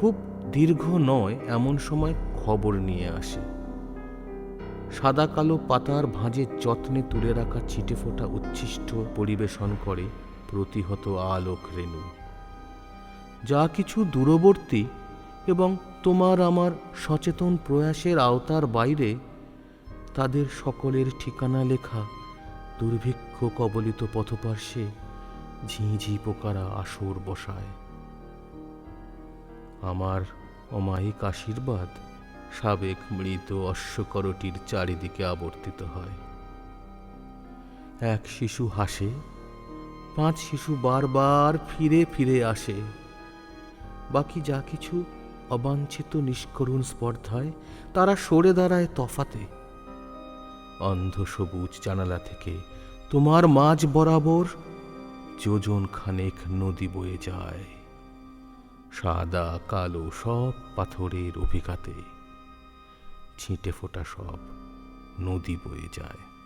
খুব দীর্ঘ নয়, এমন সময় খবর নিয়ে আসে। সাদা কালো পাতার ভাঁজে যত্নে তুলে রাখা ছিটে ফোটা উচ্ছিষ্ট পরিবেশন করে প্রতিহত আলোক রেণু। যা কিছু দূরবর্তী এবং তোমার আমার সচেতন প্রয়াসের আওতার বাইরে, তাদের সকলের ঠিকানা লেখা দুর্ভিক্ষ কবলিত পথপার্শ্বে ঝিঁঝি পোকারা আসর বসায়। আমার অমায়িক আশীর্বাদ সাবেক মৃত অশ্বকরটির চারিদিকে আবর্তিত হয়। এক শিশু হাসে, পাঁচ শিশু বারবার ফিরে ফিরে আসে। বাকি যা কিছু অবাঞ্ছিত নিষ্করুণ স্পর্ধায় তারা সরে দাঁড়ায় তফাতে। অন্ধ সবুজ জানালা থেকে তোমার মাঝ বরাবর যোজন খানেক নদী বয়ে যায়। সাদা কালো সব পাথরের অভিঘাতে ছিটে ফোটা সব নদী বয়ে যায়।